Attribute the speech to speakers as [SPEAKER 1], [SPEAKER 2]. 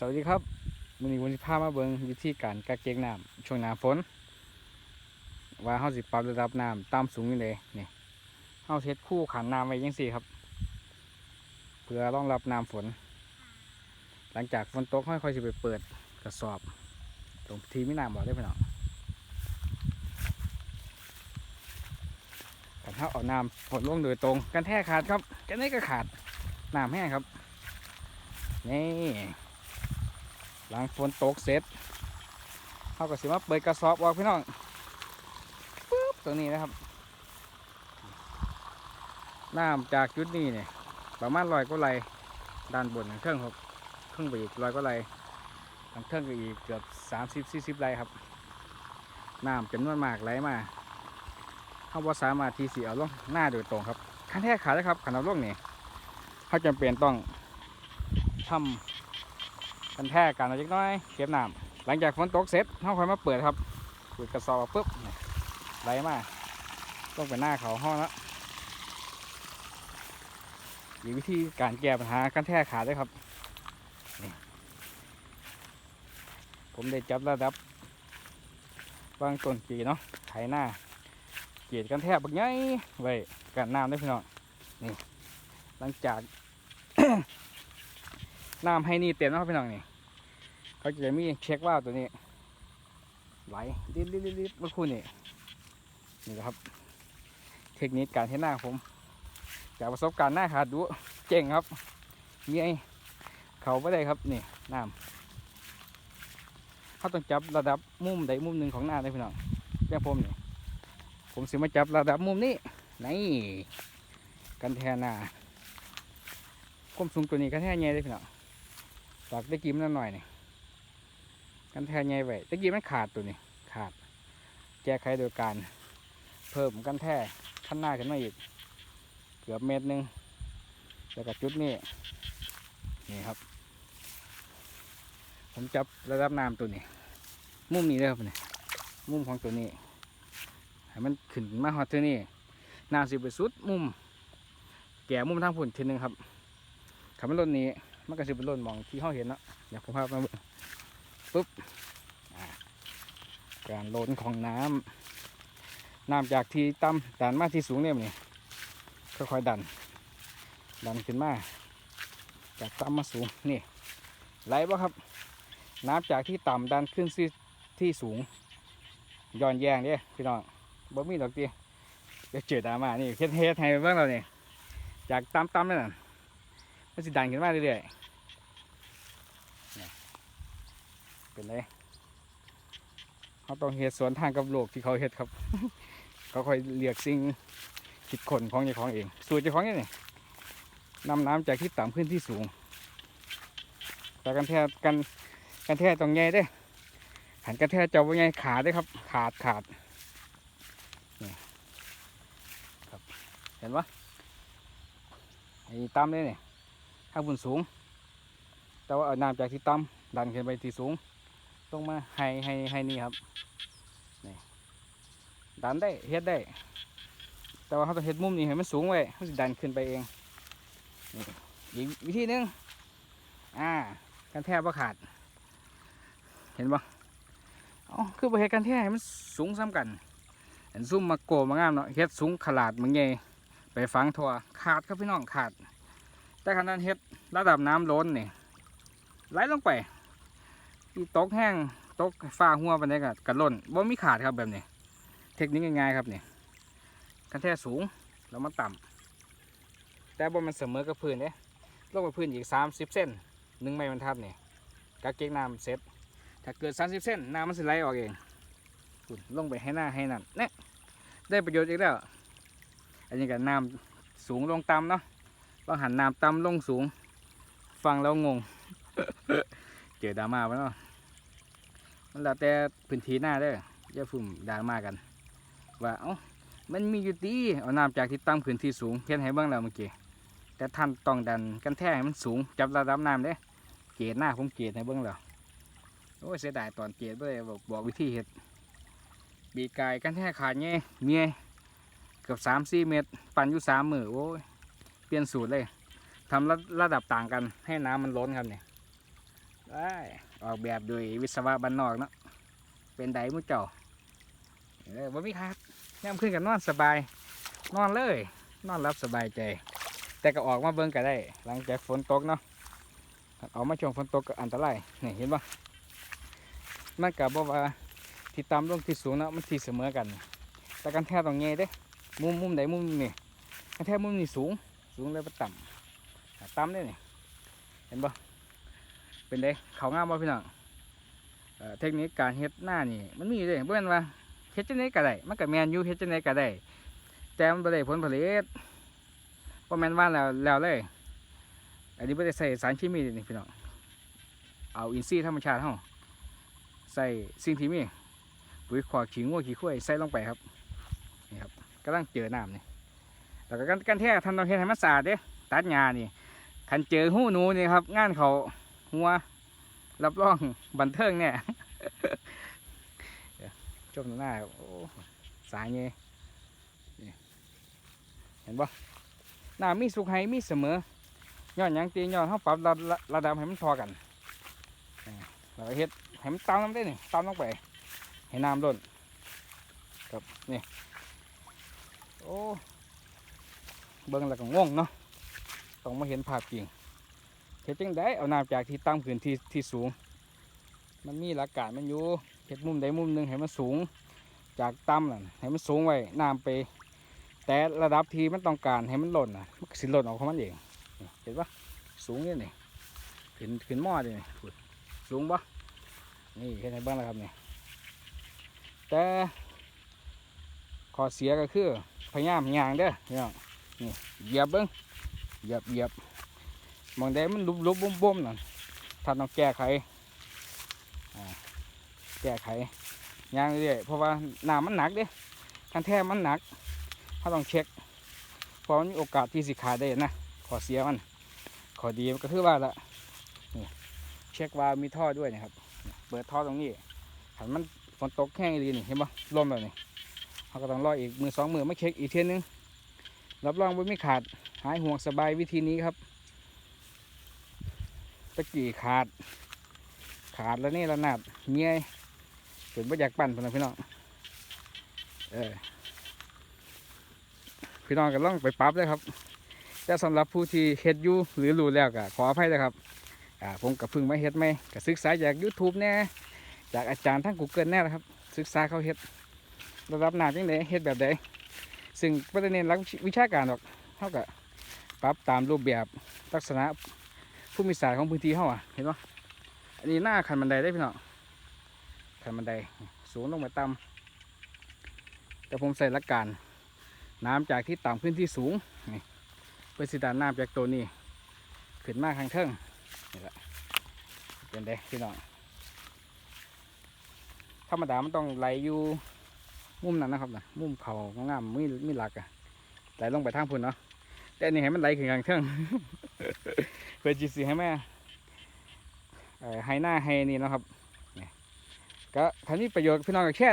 [SPEAKER 1] สวัสดีครับวันนี้วันที่พามาเบิงวิธีการกักเก็บน้ำช่วงหน้าฝน ว่าเฮาสิปรับระดับน้ำตามสูงนี่เลยนี่เฮาเทดคู่ขันน้ำไว้ยังสี่ครับ เพื่อรองรับน้ำฝน หลังจากฝนตกค่อยๆสิไปเปิดกระสอบ ตรงที่มีน้ำบอกได้พี่น้องกันถ้าเอาน้ำฝนลงโดยตรง กันแท้ขาดครับกันนี้ก็ขาดน้ำแห้งครับนี่ หลังฝนตกเสร็จเขาก็สิมาเปิดกระสอบออกพี่น้องปึ๊บตรงนี้นะครับน้ำจากจุดนี้เนี่ยประมาณลอยก็ไหลด้านบนเครื่องครับเครื่องไปอีกลอยก็ไหลทางเครื่องก็อีกเกือบสามสิบสี่สิบไหลครับน้ำจำนวนมากไหลมาเขาว่าสามารถทีสีเอาลงหน้าโดยตรงครับขั้นแท้ขาดเลยครับขันเอาลงนี่เขาจำเป็นต้องทำ กันแท้กันเอาเล็กน้อยเก็บน้ำหลังจากฝนตกเสร็จเขาค่อยมาเปิดครับเปิดกระสอบปุ๊บไหลมาต้องไปหน้าเขาห้องแล้วอีกวิธีการแก้ปัญหากันแท้ขาดด้วยครับผมได้จับระดับวางต้นกีเนาะไถหน้าเกียดกันแทบบักใหญ่ไว้กันน้ำได้พี่น้องนี่หลังจาก น้ำให้นี่เต็มนะครับพี่น้องนี่เขาจะมีเช็คว่าตัวนี้ ไหลดิดดิดดิดดิดเมื่อคู่นี่นี่นะครับ เทคนิคการเทหน้าผมจากประสบการณ์หน้าขาดดูเจ๋งครับมีไอเขาไม่ได้ครับนี่น้ำเขาต้องจับระดับมุมใดมุมหนึ่งของหน้าได้พี่น้องแจ้งผมนี่ผมสิมาจับระดับมุมนี้นี่กันแทหน้าความสูงตัวนี้กันแทใหญ่เลยพี่น้อง ฝากตะกี้มันหน่อยนี่กันแทนใหญ่ไว้ตะกี้มันขาดตัวนี้ขาด แก้ไขโดยการ เพิ่มกันแท่ขั้นหน้าขึ้นมาอีก เกือบเมตรหนึ่งแล้วก็จุดนี้นี่ครับ ผมจับระดับน้ำตัวนี้ มุมนี้เลยครับนี่มุมของตัวนี้ให้มันขึ้นมาฮอตตัวนี้น้ำสิไปสุดมุม แก่มุมทางผุนทีนึงครับขับมันลนนี้ มันก็สิเป็นล่นมองที่เขาเห็นเนาะอยากผมพาไปเบิ่งปุ๊บการล้นของน้ำน้ำจากที่ต่ำดันมาที่สูงเนี่ยนี่ค่อยๆดัน ดันขึ้นมาจากต่ำมาสูงนี่ไหลบ่ครับ น้ำจากที่ต่ำดันขึ้นที่ที่สูงย้อนแยงเด้พี่น้องบ่มีดอกตีเดี๋ยวเจอดามานี่เฮ็ดเฮ็ดให้เบิ่งเราเนี่ยจากต่ำๆนั่นน่ะ มันสิดันขึ้นมาเรื่อยๆเนี่ยเป็นไรเขาต้องเหตุสวนทางกับโลกที่เขาเฮ็ดครับ เขาคอยเรียกสิ่งคิดคนของเจ้าของเอง สูตรเจ้าของเนี่ยนำน้ำจากที่ต่ำขึ้นที่สูง แต่กันแท้กันกันแท้ตรงใหญ่เด้หันกันแท้เจ้าว่าใหญ่ขาดเด้ครับ ขาดขาดนี่ครับเห็นปะไอ้ต่ำเลยเนี่ย ข้างบนสูง แต่ว่าเอาน้ำจากที่ต่ำดันขึ้นไปที่สูงลงมาให้ให้ให้นี่ครับนี่ดันได้เฮ็ดได้ แต่ว่าเขาต้องเฮ็ดมุมนี้ให้มันสูงไว้เขาจะดันขึ้นไปเองนี่อีกวิธีหนึงอ่ากันแทบว่าขาด เห็นปะอ๋อคือประเฮ็ดกันแทบให้มันสูงซ้ำกันเห็นซุ่มมาโกมางามเนาะเฮ็ดสูงขลาดมึงไงไปฟังทัวขาดครับพี่น้องขาด แต่ขนาดเฮ็ดระดับน้ำล้นนี่ไหลลงไปที่ตกแห้งตกฟ้าหัวไปไหนก็กระล่นบ่มีขาดครับแบบนี้ เทคนิคง่ายๆครับนี่กันแท้สูงแล้วมันต่ำแต่บ่มันเสมอกับพื้นเด้ลงไปพื้นอีก 30 เส้นหนึ่งไม้บรรทัดนี่กะเก็กน้ำเสร็จถ้าเกิด 30 เส้นน้ำมันสิไหลออกเองพุ่นลงไปให้หน้าให้นั่นเนี่ยได้ประโยชน์อีกแล้ว อันนี้ก็น้ำสูงลงต่ำเนาะ บางหันน้ำต่ำลงสูง ฟังแล้วงง เจอดราม่าไปเนาะมันแล้วแต่พื้นที่หน้าเด้ออย่าฝุ่มดราม่ากัน ว่าเอ้ามันมีอยู่ดีเอาน้ำจากที่ต่ำขึ้นที่สูงเพี้ยนให้บ้างแล้วเมื่อกี้แต่ท่านต้องดันกันแท้ให้มันสูง จับระดับน้ำเด้เกตหน้าผมเกตให้เบ้างแล้วโอ้เสียดายตอนเกตเบ้ยบอกบอกวิธีเห็ดบีกายกันแท้ขาดเงี้ยเมียเกือบสามสี่เมตร ปั่นอยู่สามมือโอ้ย เปลี่ยนสูตรเลยทำระระดับต่างกันให้น้ำมันล้นครับเนี่ยได้ออกแบบโดยวิศวะบ้านนอกเนาะเป็นไดมุเจ้าเออบ่มีครับย่ำขึ้นกันนอนสบาย นอนเลย นอนรับสบายใจ แต่ก็ออกมาเบิ่งก็ได้ หลังจากฝนตกเนาะออกมาช่วงฝนตกก็อันตรายนี่เห็นปะมันกับบอกว่าที่ต่ำลงที่สูงเนาะมันที่เสมอกัน แต่กันแท้ต้องเงยเด้ มุมมุมใดมุมนี่กันแท้มุมนี่สูง สูงเลยไปต่ำต่ำได้นี่เห็นปะเป็นไดเขางามบ่พี่น้องเทคนิคการเฮ็ดหน้านี่มันมีเลยเพื่อนว่าเฮ็ดจังไดก็ได้มันก็แมนอยู่เฮ็ดจังไดก็ได้แต่มันบ่ได้ผลผลิตบ่แม่นว่าแล้วแล้วเลย อันนี้บ่ได้ใส่สารเคมีนี่พี่น้องเอาอินทรีย์ธรรมชาติเฮาใส่สิ่งที่มีปุ๋ยขอกขี้งัวขี้ข้วยใส่ลงไปครับนี่ครับกำลังเจอน้ำนี่ แล้วก็กันกันแท้ทำตองเฮ็ดให้มันสะอาดเด้ตัดหญ้านี่คันเจอหู้หนูนี่ครับ งานเขาหัวรับรองบันเทิงเนี่ยจมหน้าโอ้สายเงี้ยเห็นปะน้ำมีสุขให้มีเสมอย้อนยังตีย้อนเขาปรับระระดับให้มันพอกันอ่าแล้วก็เฮ็ดให้มันตามน้ำได้นี่ตามลงไปให้น้ำล้นครับนี่โอ้ เบิ่งแล้วก็ง่วงเนาะต้องมาเห็นภาพจริงเฮ็ดจังได้เอาน้ำจากที่ตั้งพื้นที่ที่สูง มันมีหลักการมันอยู่เฮ็ดมุมใดมุมหนึ่งให้มันสูง จากต่ำนั่นให้มันสูงไว้น้ำไป แต่ระดับที่มันต้องการให้มันหล่นน่ะมันสิหล่นออกของมันเองเห็นปะสูงนี่นี่ขึ้นขึ้นหม้อดินี่สูงปะนี่เห็นให้เบ้างแล้วครับนี่แต่ข้อเสียก็คือพยายามย่างเด้อพี่น้อง นี่เหยียบเบิ้งเหยียบเหยียบมองได้มันลุบลุบบุ้มบุ้มนั่นถ้าต้องแก้ไข่แก้ไขย่างเรื่อยเพราะว่าน้ำมันหนักเด้คันแท้มันหนักเขาต้องเช็คเพราะมันมีโอกาสที่สิขาดได้นะขอเสียมันขอดีก็คือว่าละนี่เช็คว่ามีท่อด้วยนะครับ เปิดท่อตรงนี้ถ้ามันฝนตกแห้งดีนี่เห็นปะลมแบบนี้เขาก็ต้องรออีกมือสองมือไม่เช็คอีกเทียนึง รับรองว่าไม่ขาดหายห่วงสบายวิธีนี้ครับ ตะกี้ขาด ขาดแล้วนี่ระนาดเงี้ยเป็นว่าอยากปั่นพนนะพี่น้องเออพี่น้องก็ลองไปปรับเลยครับแต่สำหรับผู้ที่เฮ็ดอยู่หรือรู้แล้วก็ขออภัยนะครับอ่าผมกับพึ่งไมาเฮ็ดไหมก็ศึกษาจาก YouTube แน่จากอาจารย์ทั้ง Google แน่นะครับ ศึกษาเขาเฮ็ดระดับหนาจังไดเฮ็ดแบบใด ซึ่งประเด็นหลักวิชาการหรอกเท่ากับปรับตามรูปแบบลักษณะภูมิศาสตร์ของพื้นที่เฮาอะเห็นปะอันนี้หน้าขันบันไดได้พี่น้องขันบันไดสูงลงไปต่ำแต่ผมใส่หลักการน้ำจากที่ต่ำขึ้นที่สูงนี่เพื่อสิดานน้ำจากตัวนี้ ขึ้นมาข้างเทิงนี่แหละเป็นไดพี่น้องธรรมดามันต้องไหลอยู่ มุมนั้นนะครับนะมุมเขางามมีมีหลักอะไหลลงไปทางพุ่นเนาะแต่อันนี่ให้มันไหลขึ้นกลางเทิงเพื่อจีสีให้แม่ไฮหน้าไฮนี่นะครับนี่ก็คันนี้ประโยชน์พี่น้องก็แค่